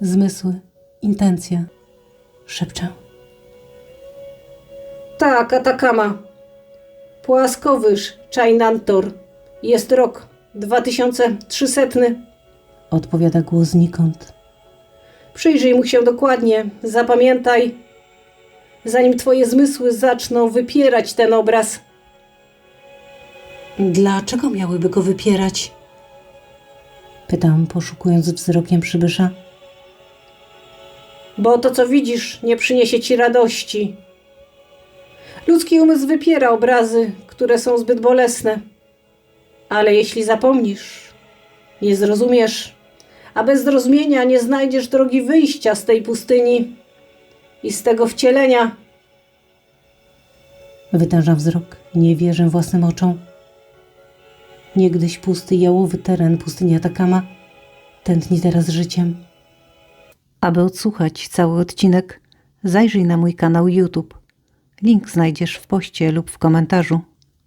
zmysły, intencje. Szepczę. Tak, Atakama. Płaskowyż, Chainantor. Jest rok 2300. Odpowiada głos znikąd. Przyjrzyj mu się dokładnie, zapamiętaj, zanim twoje zmysły zaczną wypierać ten obraz. Dlaczego miałyby go wypierać? Pytam, poszukując wzrokiem przybysza. Bo to, co widzisz, nie przyniesie ci radości. Ludzki umysł wypiera obrazy, które są zbyt bolesne. Ale jeśli zapomnisz, nie zrozumiesz, a bez zrozumienia nie znajdziesz drogi wyjścia z tej pustyni i z tego wcielenia, Wytężam wzrok i nie wierzę własnym oczom. Niegdyś pusty jałowy teren pustyni Atakama tętni teraz życiem. Aby odsłuchać cały odcinek, zajrzyj na mój kanał YouTube. Link znajdziesz w poście lub w komentarzu.